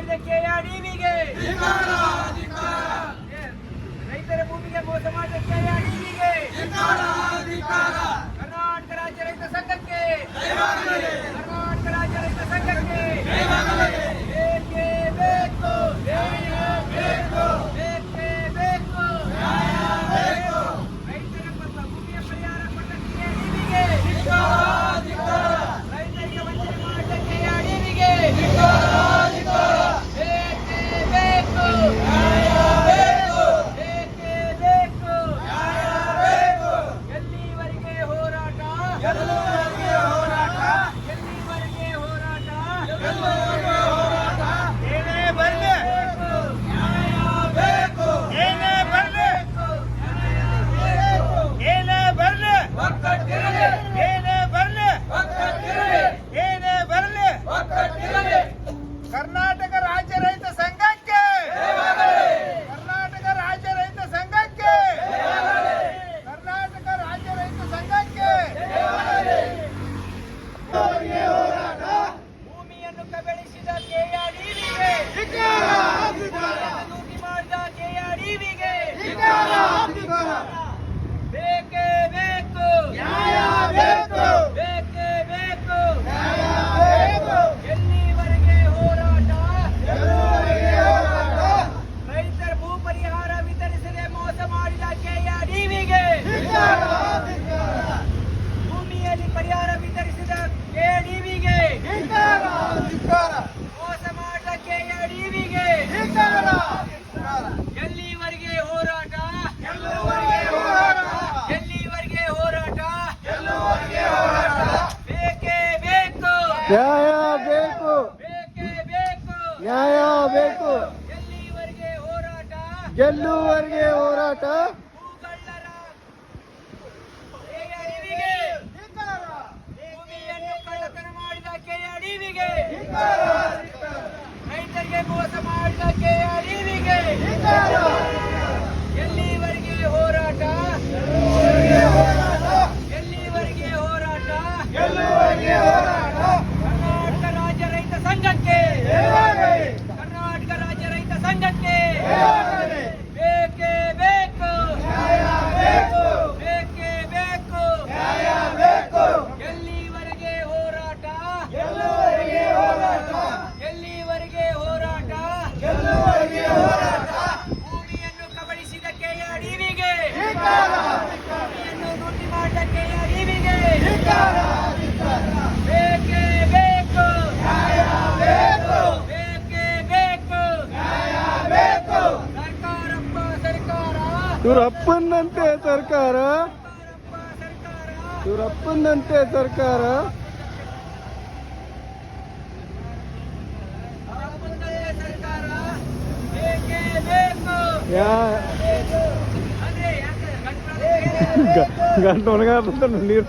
ele que é anime! Hello. ನ್ಯಾಯ ಬೇಕು. ನ್ಯಾಯ ಬೇಕು. ಗೆಲ್ಲುವರೆಗೆ ಹೋರಾಟ? ರೈತರಿಗೆ ಮೋಸ ಮಾಡಿದ ಕೆಆರ್ಇವಿಗೆ ಇವರಪ್ಪನಂತೆ ಸರ್ಕಾರ. ಇವರಪ್ಪನಂತೆ ಸರ್ಕಾರ. ಗಂಟು ಒಣಗಾರ ನೀರು